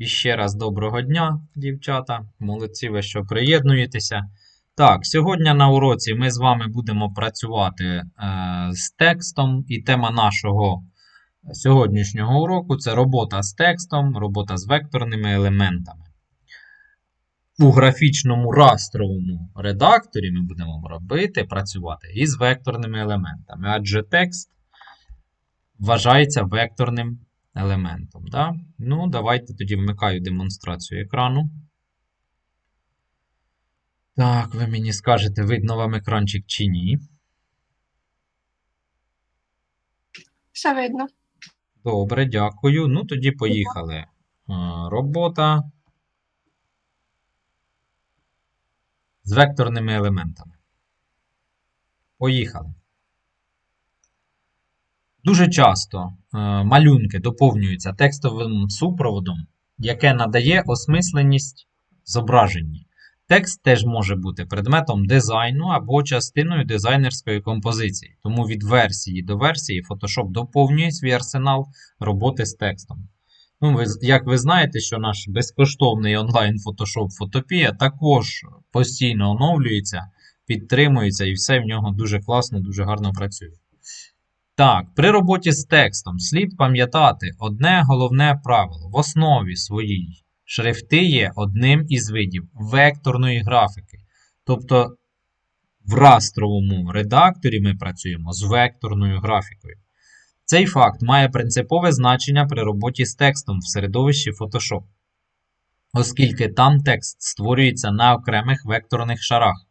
І ще раз доброго дня, дівчата. Молодці ви, що приєднуєтеся. Так, сьогодні на уроці ми з вами будемо працювати е, з текстом, і тема нашого сьогоднішнього уроку це робота з текстом, робота з векторними елементами. У графічному растровому редакторі ми будемо робити, працювати із векторними елементами, адже текст вважається векторним елементом. Да? Ну, давайте тоді вмикаю демонстрацію екрану. Так, ви мені скажете, видно вам екранчик чи ні. Все видно. Добре, дякую. Ну, тоді поїхали. Робота з векторними елементами. Поїхали. Дуже часто е, малюнки доповнюються текстовим супроводом, яке надає осмисленість зображенні. Текст теж може бути предметом дизайну або частиною дизайнерської композиції. Тому від версії до версії Photoshop доповнює свій арсенал роботи з текстом. Ну, ви, як ви знаєте, що наш безкоштовний онлайн Photoshop Photopia також постійно оновлюється, підтримується і все в нього дуже класно, дуже гарно працює. Так, при роботі з текстом слід пам'ятати одне головне правило. В основі своїй шрифти є одним із видів векторної графіки. Тобто в растровому редакторі ми працюємо з векторною графікою. Цей факт має принципове значення при роботі з текстом в середовищі Photoshop, оскільки там текст створюється на окремих векторних шарах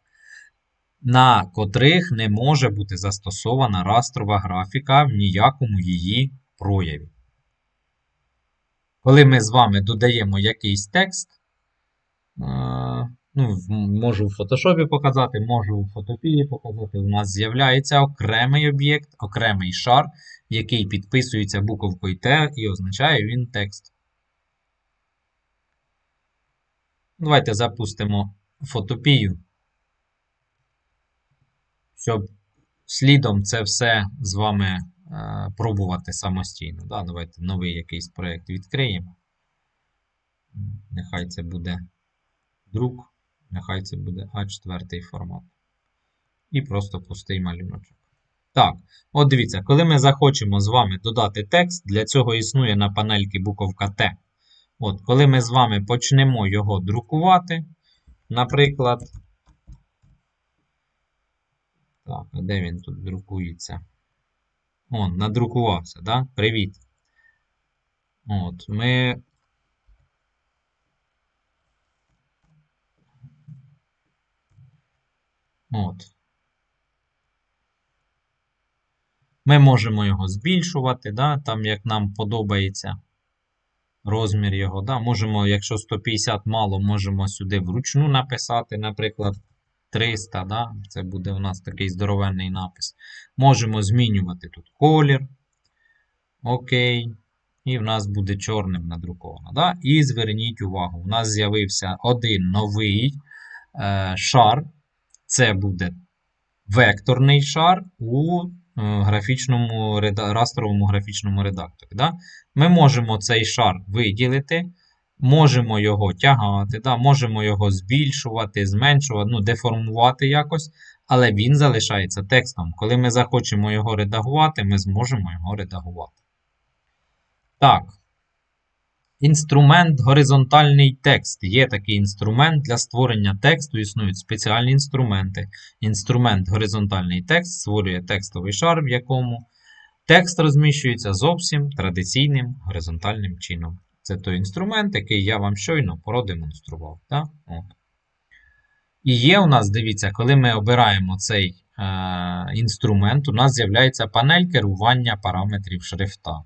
на котрих не може бути застосована растрова графіка в ніякому її прояві. Коли ми з вами додаємо якийсь текст, е, ну, можу в Photoshop показати, можу в фотопії показати, у нас з'являється окремий об'єкт, окремий шар, який підписується буковкою Т і означає він текст. Давайте запустимо фотопію щоб слідом це все з вами е, пробувати самостійно. Да? Давайте новий якийсь проєкт відкриємо. Нехай це буде друк, нехай це буде А4 формат. І просто пустий малюночок. Так, от дивіться, коли ми захочемо з вами додати текст, для цього існує на панельці буковка Т. От, Коли ми з вами почнемо його друкувати, наприклад. Так, а де він тут друкується? Он, надрукувався, да? Привіт. От, ми. От. Ми можемо його збільшувати, да? там як нам подобається розмір його. Да? Можемо, якщо 150 мало, можемо сюди вручну написати, наприклад. 300, да? це буде у нас такий здоровенний напис. Можемо змінювати тут колір. Окей. І в нас буде чорним надруковано. Да? І зверніть увагу, у нас з'явився один новий е, шар. Це буде векторний шар у е, графічному, растровому графічному редакторі. Да? Ми можемо цей шар виділити. Можемо його тягати, да, можемо його збільшувати, зменшувати, ну, деформувати якось, але він залишається текстом. Коли ми захочемо його редагувати, ми зможемо його редагувати. Так. Інструмент горизонтальний текст. Є такий інструмент для створення тексту, існують спеціальні інструменти. Інструмент горизонтальний текст створює текстовий шар, в якому текст розміщується зовсім традиційним горизонтальним чином. Це той інструмент, який я вам щойно продемонстрував. Так? От. І є у нас, дивіться, коли ми обираємо цей е, інструмент, у нас з'являється панель керування параметрів шрифта.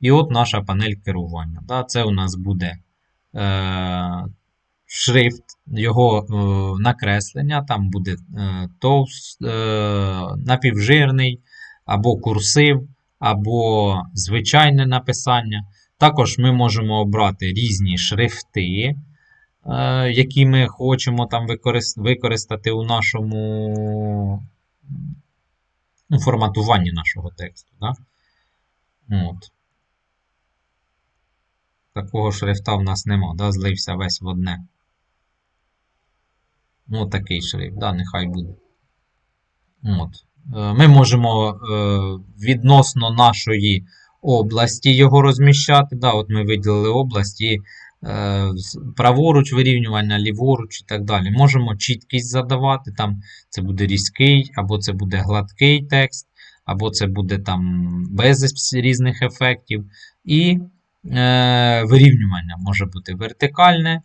І от наша панель керування. Так? Це у нас буде е, шрифт, його е, накреслення, там буде е, товст, е, напівжирний, або курсив, або звичайне написання. Також ми можемо обрати різні шрифти, е, які ми хочемо там використати у нашому ну, форматуванні нашого тексту. Да? От. Такого шрифта в нас нема, да? злився весь в одне. Ну, такий шрифт, да, нехай буде. От. Е, Ми можемо е, відносно нашої області його розміщати. Да, от ми виділили область і е, праворуч вирівнювання, ліворуч і так далі. Можемо чіткість задавати. Там це буде різкий, або це буде гладкий текст, або це буде там без різних ефектів. І е, вирівнювання може бути вертикальне,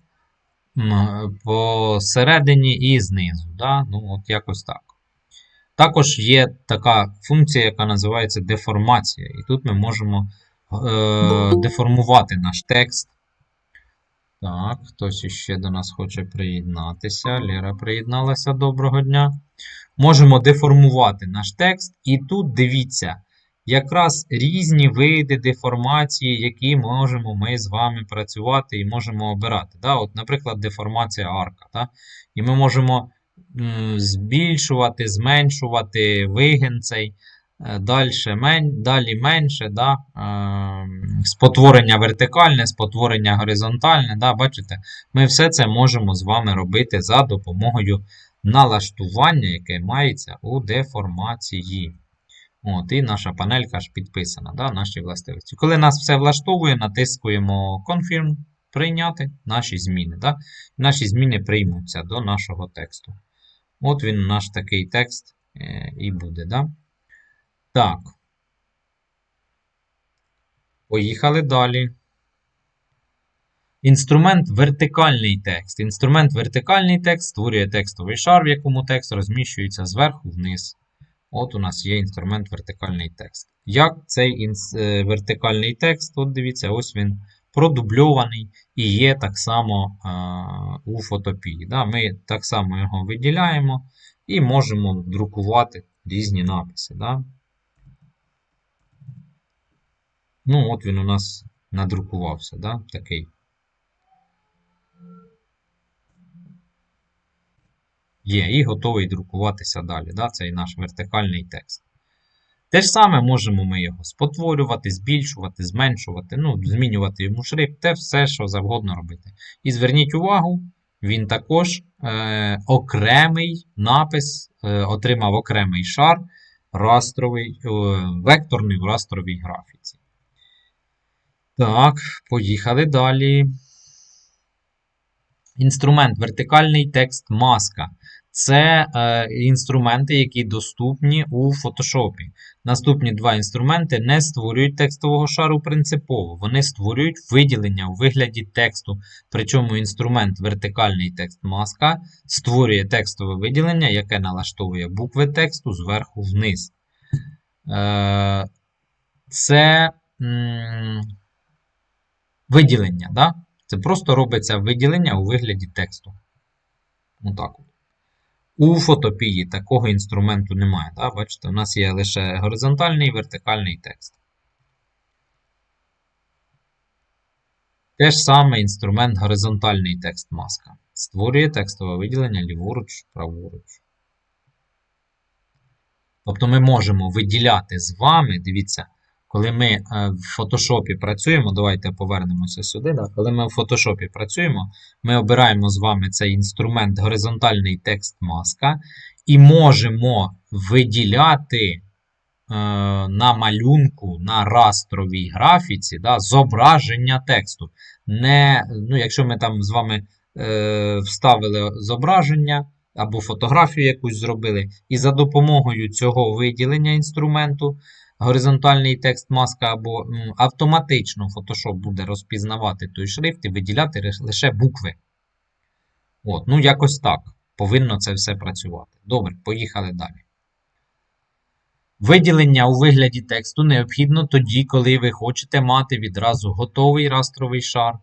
посередині і знизу. Да? Ну, от якось так. Також є така функція, яка називається деформація. І тут ми можемо е, деформувати наш текст. Так, хтось іще до нас хоче приєднатися. Лера приєдналася. Доброго дня. Можемо деформувати наш текст. І тут дивіться, якраз різні види деформації, які можемо ми з вами працювати і можемо обирати. Да? От, наприклад, деформація арка. Да? І ми можемо збільшувати, зменшувати вигін цей. е, Дальше, мен, далі менше, да? е, спотворення вертикальне, спотворення горизонтальне. Да? Бачите, ми все це можемо з вами робити за допомогою налаштування, яке мається у деформації. От, і наша панелька ж підписана, да, наші властивості. Коли нас все влаштовує, натискуємо Confirm, прийняти наші зміни. Да? Наші зміни приймуться до нашого тексту. От він наш такий текст е, і буде. Да? Так. Поїхали далі. Інструмент вертикальний текст. Інструмент вертикальний текст створює текстовий шар, в якому текст розміщується зверху вниз. От у нас є інструмент вертикальний текст. Як цей інс... е, вертикальний текст, от дивіться, ось він продубльований і є так само у фотопії. Да? Ми так само його виділяємо і можемо друкувати різні написи. Да? Ну, от він у нас надрукувався, да? такий. Є, і готовий друкуватися далі. Да? Цей наш вертикальний текст. Те ж саме можемо ми його спотворювати, збільшувати, зменшувати, ну, змінювати йому шрифт, те все, що завгодно робити. І зверніть увагу, він також е, окремий напис, е, отримав окремий шар растровий, е, векторний в растровій графіці. Так, поїхали далі. Інструмент вертикальний текст маска. Це е, інструменти, які доступні у Photoshop. Наступні два інструменти не створюють текстового шару принципово. Вони створюють виділення у вигляді тексту. Причому інструмент вертикальний текст маска створює текстове виділення, яке налаштовує букви тексту зверху вниз. Е, це виділення. Да? Це просто робиться виділення у вигляді тексту. Отак от. У фотопії такого інструменту немає. Да? Бачите, у нас є лише горизонтальний і вертикальний текст. Те ж саме інструмент горизонтальний текст маска. Створює текстове виділення ліворуч, праворуч. Тобто ми можемо виділяти з вами, дивіться, коли ми е, в фотошопі працюємо, давайте повернемося сюди. Да? Коли ми в фотошопі працюємо, ми обираємо з вами цей інструмент горизонтальний текст маска і можемо виділяти е, на малюнку, на растровій графіці да, зображення тексту. Не, ну, Якщо ми там з вами е, вставили зображення або фотографію якусь зробили, і за допомогою цього виділення інструменту горизонтальний текст маска або автоматично Photoshop буде розпізнавати той шрифт і виділяти лише букви. От, ну якось так. Повинно це все працювати. Добре, поїхали далі. Виділення у вигляді тексту необхідно тоді, коли ви хочете мати відразу готовий растровий шар.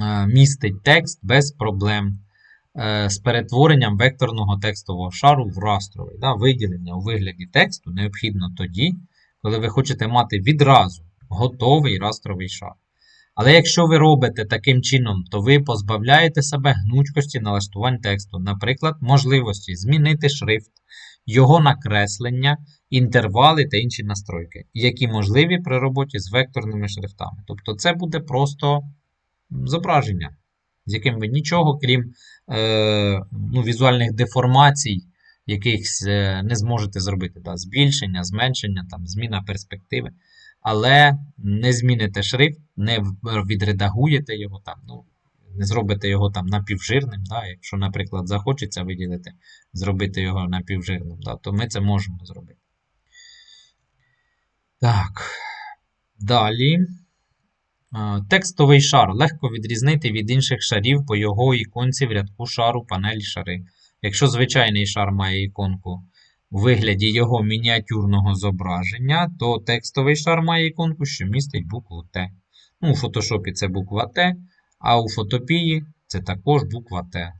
Е, Містить текст без проблем з перетворенням векторного текстового шару в растровий. Да? Виділення у вигляді тексту необхідно тоді, коли ви хочете мати відразу готовий растровий шар. Але якщо ви робите таким чином, то ви позбавляєте себе гнучкості налаштувань тексту, наприклад, можливості змінити шрифт, його накреслення, інтервали та інші настройки, які можливі при роботі з векторними шрифтами. Тобто це буде просто зображення, з яким ви нічого, крім е, ну, візуальних деформацій, якихось е, не зможете зробити. Да? Збільшення, зменшення, там, зміна перспективи. Але не зміните шрифт, не відредагуєте його там, ну, не зробите його там напівжирним. Да? Якщо, наприклад, захочеться виділити, зробити його напівжирним, да? то ми це можемо зробити. Так. Далі. Е, Текстовий шар легко відрізнити від інших шарів по його іконці в рядку шару панелі шари. Якщо звичайний шар має іконку у вигляді його мініатюрного зображення, то текстовий шар має іконку, що містить букву Т. Ну, у фотошопі це буква Т, а у фотопії це також буква Т.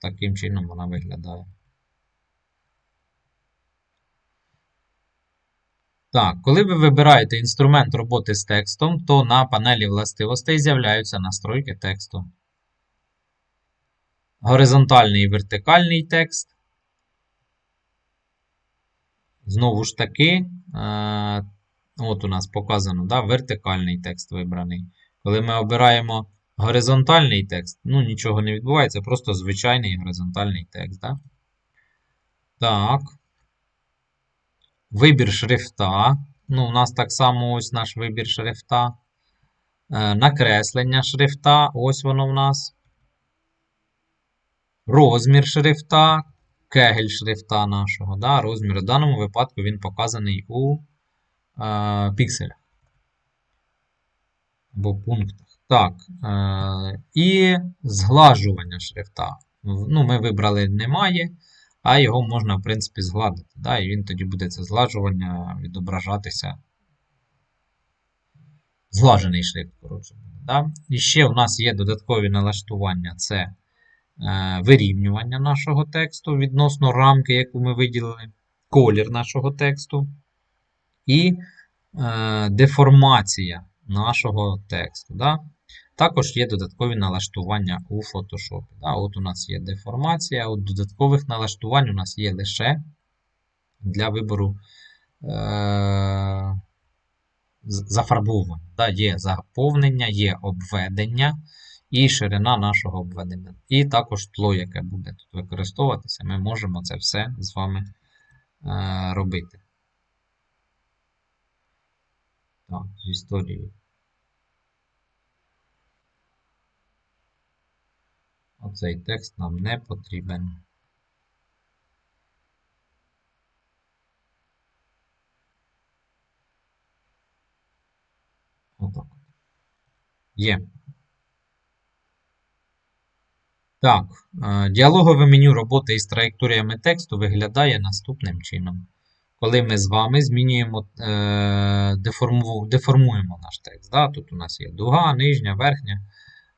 Таким чином вона виглядає. Так, коли ви вибираєте інструмент роботи з текстом, то на панелі властивостей з'являються настройки тексту. Горизонтальний і вертикальний текст. Знову ж таки, е, от у нас показано, да, вертикальний текст вибраний. Коли ми обираємо горизонтальний текст, ну нічого не відбувається, просто звичайний горизонтальний текст. Да? Так. Вибір шрифта. Ну, у нас так само ось наш вибір шрифта. Е, накреслення шрифта. Ось воно в нас. Розмір шрифта. Кегель шрифта нашого. Да? Розмір. В даному випадку він показаний у е, пікселях. Або пунктах. Так. Е, і зглажування шрифта. Ну, ми вибрали немає а його можна, в принципі, згладити. Да? І він тоді буде це зглажування відображатися. Зглажений шрифт, коротше. Да? І ще у нас є додаткові налаштування: це е, вирівнювання нашого тексту відносно рамки, яку ми виділили, колір нашого тексту, і е, деформація нашого тексту. Да? Також є додаткові налаштування у Photoshop. Да, От у нас є деформація, от додаткових налаштувань у нас є лише для вибору е- зафарбовування. Да, Є заповнення, є обведення і ширина нашого обведення. І також тло, яке буде тут використовуватися, ми можемо це все з вами е- робити. Так, з історією. Оцей текст нам не потрібен. Отак. Є. Так, е, діалогове меню роботи із траєкторіями тексту виглядає наступним чином. Коли ми з вами змінюємо, е, деформуємо наш текст. Тут у нас є дуга, нижня, верхня.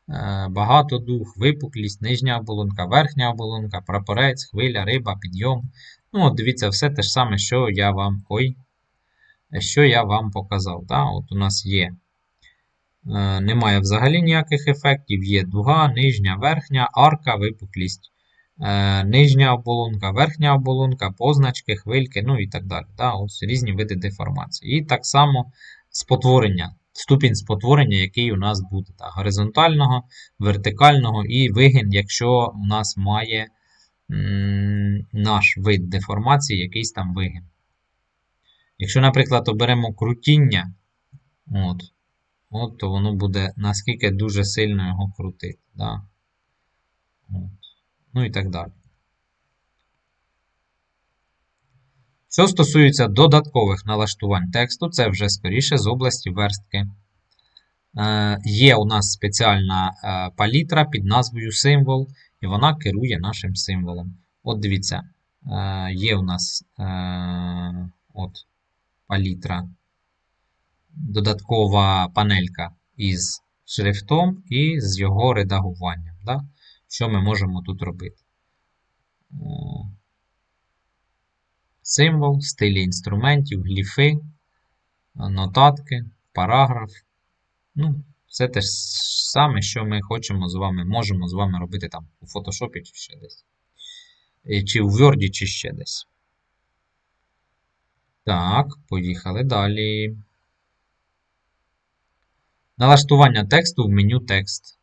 Е, багатодух, випуклість, нижня оболонка, верхня оболонка, прапорець, хвиля, риба, підйом. Ну, от дивіться, все те ж саме, що я вам ой, що я вам показав. Да? От у нас є. е, Немає взагалі ніяких ефектів. Є дуга, нижня, верхня, арка, випуклість. е, Нижня оболонка, верхня оболонка, позначки, хвильки, ну і так далі. Да? Ось різні види деформації. І так само спотворення ступінь спотворення, який у нас буде так, горизонтального, вертикального і вигін, якщо у нас має наш вид деформації, якийсь там вигін. Якщо, наприклад, оберемо крутіння, от, от, то воно буде наскільки дуже сильно його крутити. Да? От. Ну і так далі. Що стосується додаткових налаштувань тексту, це вже скоріше з області верстки. Е, Є у нас спеціальна е, палітра під назвою символ, і вона керує нашим символом. От дивіться, е, є у нас от, палітра, додаткова панелька із шрифтом і з його редагуванням. Да? Що ми можемо тут робити? Символ, стилі інструментів, гліфи, нотатки, параграф. Ну, все те ж саме, що ми хочемо з вами, можемо з вами робити там у Photoshop чи ще десь. Е, Чи у Word, чи ще десь. Так, поїхали далі. Налаштування тексту в меню текст.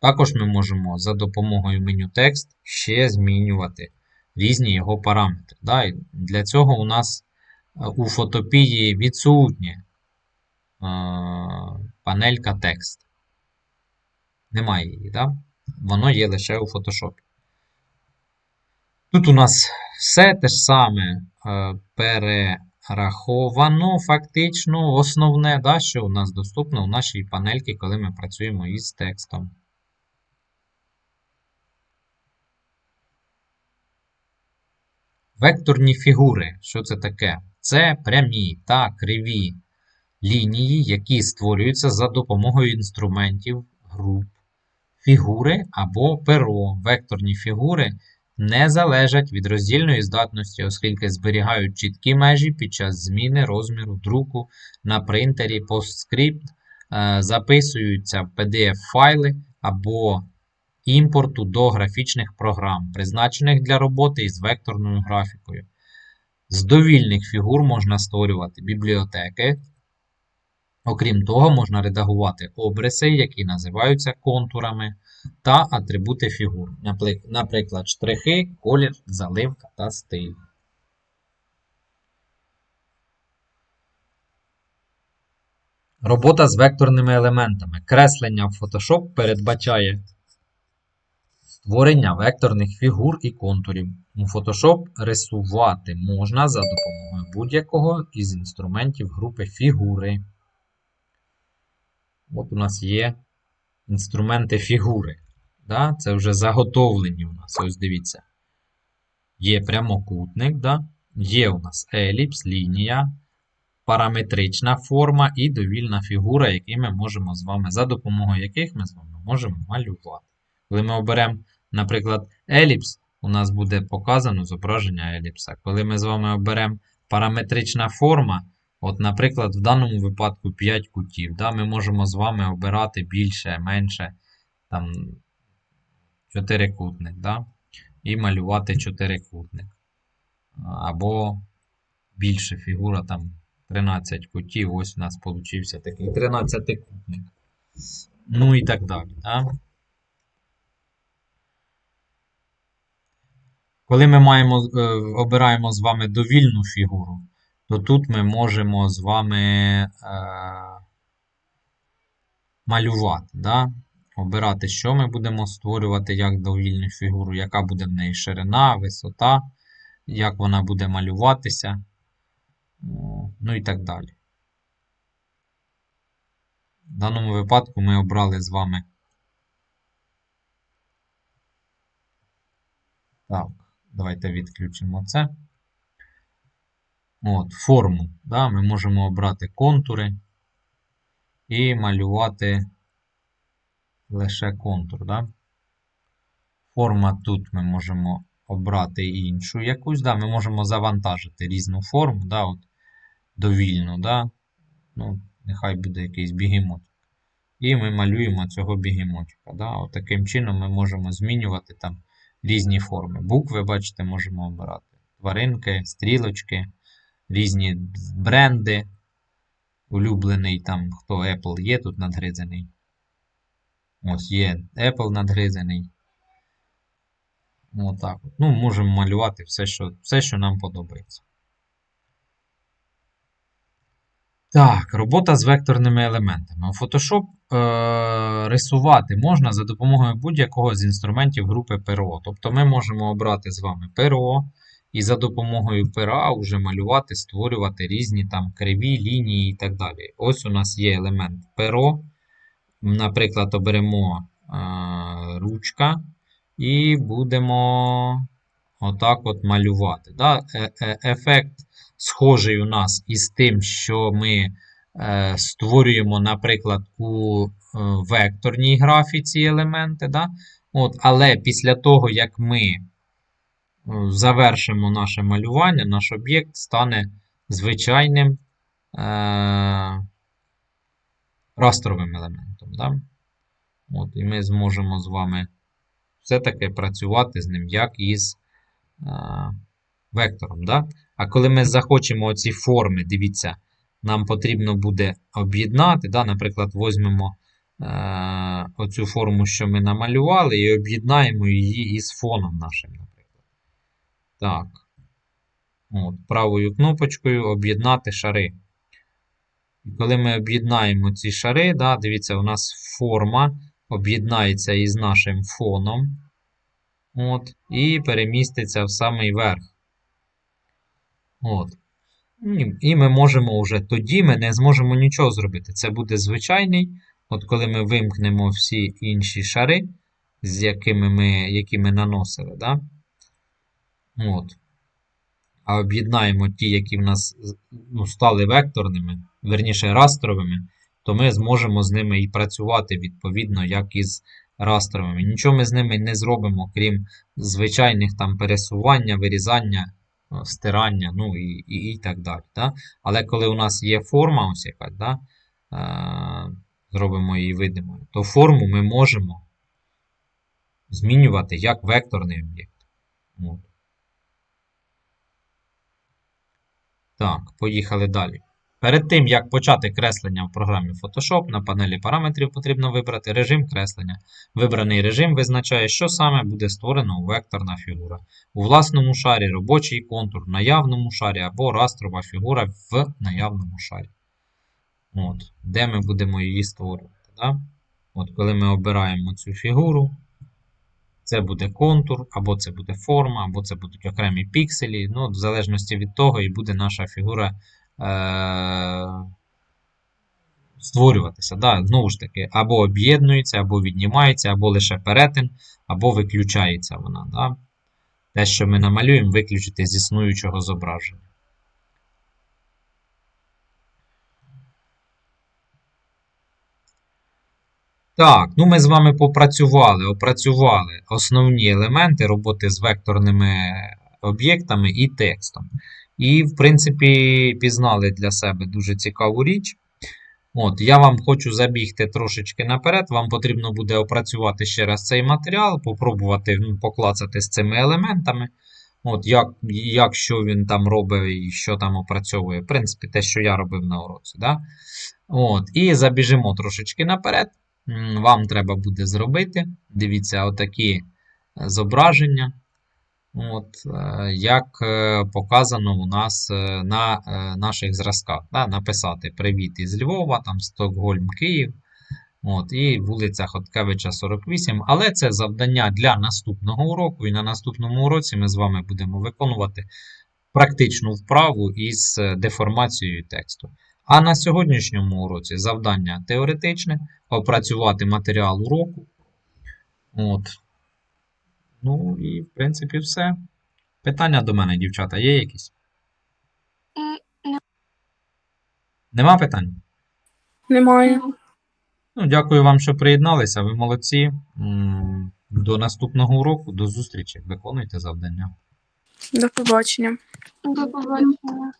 Також ми можемо за допомогою меню текст ще змінювати різні його параметри. Да? Для цього у нас е, у фотопії відсутня е, панелька текст. Немає її, да? воно є лише у Photoshop. Тут у нас все те ж саме е, перераховано фактично основне, да, що у нас доступно у нашій панельці, коли ми працюємо із текстом. Векторні фігури. Що це таке? Це прямі та криві лінії, які створюються за допомогою інструментів груп, фігури або перо. Векторні фігури не залежать від роздільної здатності, оскільки зберігають чіткі межі під час зміни розміру друку на принтері PostScript, е, записуються в PDF-файли або імпорту до графічних програм, призначених для роботи із векторною графікою. З довільних фігур можна створювати бібліотеки. Окрім того, можна редагувати обриси, які називаються контурами, та атрибути фігур, наприклад, штрихи, колір, заливка та стиль. Робота з векторними елементами. Креслення в Photoshop передбачає створення векторних фігур і контурів. У Photoshop рисувати можна за допомогою будь-якого із інструментів групи фігури. От у нас є інструменти фігури. Да? Це вже заготовлені у нас. Ось дивіться. Є прямокутник, да? є у нас еліпс, лінія, параметрична форма і довільна фігура, які ми можемо з вами, за допомогою яких ми з вами можемо малювати. Коли ми оберемо, наприклад, еліпс, у нас буде показано зображення еліпса. Коли ми з вами оберемо параметрична форма, от, наприклад, в даному випадку 5 кутів, да, ми можемо з вами обирати більше, менше, там, чотирикутник, да, і малювати чотирикутник. Або більше фігура, там 13 кутів, ось у нас получився такий 13-кутник. Ну і так далі. Да? Коли ми маємо, е, обираємо з вами довільну фігуру, то тут ми можемо з вами е, малювати. Да? Обирати, що ми будемо створювати як довільну фігуру, яка буде в неї ширина, висота, як вона буде малюватися, ну і так далі. В даному випадку ми обрали з вами. Так, давайте відключимо це. От, форму. Да, Ми можемо обрати контури і малювати лише контур. Да? Форма тут ми можемо обрати іншу якусь. Да? Ми можемо завантажити різну форму, да? От, довільну. Да? Ну, Нехай буде якийсь бігемот. І ми малюємо цього бігемотика. Да? Таким чином ми можемо змінювати там різні форми. Букви, бачите, можемо обирати. Тваринки, стрілочки, різні бренди. Улюблений там, хто Apple є тут надгризаний. Ось є Apple надгризаний. Отак. от. Ну, можемо малювати все, що, все, що нам подобається. Так, робота з векторними елементами. У Photoshop рисувати можна за допомогою будь-якого з інструментів групи перо. Тобто ми можемо обрати з вами перо, і за допомогою пера вже малювати, створювати різні там криві лінії і так далі. Ось у нас є елемент перо. Наприклад, оберемо е, ручка і будемо отак от малювати. Да? Е, е, ефект схожий у нас із тим, що ми е, створюємо, наприклад, у е, векторній графіці елементи. Да? От, але після того, як ми е, завершимо наше малювання, наш об'єкт стане звичайним е, растровим елементом. Да? От, і ми зможемо з вами все-таки працювати з ним як із е, вектором. Да? А коли ми захочемо оці форми, дивіться, нам потрібно буде об'єднати. Да? Наприклад, візьмемо е- оцю форму, що ми намалювали, і об'єднаємо її із фоном нашим, наприклад. Так. От, правою кнопочкою об'єднати шари. І коли ми об'єднаємо ці шари, да, дивіться, у нас форма об'єднається із нашим фоном. От, і переміститься в самий верх. От. І, і ми можемо вже тоді ми не зможемо нічого зробити. Це буде звичайний. От коли ми вимкнемо всі інші шари, з якими ми, які ми наносили, да? От. А об'єднаємо ті, які в нас ну, стали векторними, верніше растровими, то ми зможемо з ними і працювати відповідно, як із растровими. Нічого ми з ними не зробимо, крім звичайних там пересування, вирізання, стирання, ну і, і, і так далі. Да? Але коли у нас є форма, ось якась, да? е, зробимо її видимою, то форму ми можемо змінювати як векторний об'єкт. Так, поїхали далі. Перед тим, як почати креслення в програмі Photoshop, на панелі параметрів потрібно вибрати режим креслення. Вибраний режим визначає, що саме буде створено векторна фігура. У власному шарі робочий контур, наявному шарі або растрова фігура в наявному шарі. От, Де ми будемо її створювати. Да? От, Коли ми обираємо цю фігуру, це буде контур, або це буде форма, або це будуть окремі пікселі. Ну, в залежності від того, і буде наша фігура створюватися. Да? Знову ж таки, або об'єднується, або віднімається, або лише перетин, або виключається вона. Да? Те, що ми намалюємо, виключити з існуючого зображення. Так, ну ми з вами попрацювали, опрацювали основні елементи роботи з векторними об'єктами і текстом. І, в принципі, пізнали для себе дуже цікаву річ. От, Я вам хочу забігти трошечки наперед. Вам потрібно буде опрацювати ще раз цей матеріал, попробувати ну, поклацати з цими елементами. От, як, як що він там робить і що там опрацьовує. В принципі, те, що я робив на уроці. Да? От, І забіжимо трошечки наперед. Вам треба буде зробити. Дивіться, отакі е, зображення. От, е, як е, показано у нас е, на наших зразках. Да? Написати Привіт із Львова, там Стокгольм, Київ. От, і вулиця Хоткевича 48. Але це завдання для наступного уроку. І на наступному уроці ми з вами будемо виконувати практичну вправу із деформацією тексту. А на сьогоднішньому уроці завдання теоретичне опрацювати матеріал уроку. От. Ну і, в принципі, все. Питання до мене, дівчата, є якісь? Нема питань? Немає. Ну, дякую вам, що приєдналися. Ви молодці. До наступного уроку, до зустрічі. Виконуйте завдання. До побачення. До побачення.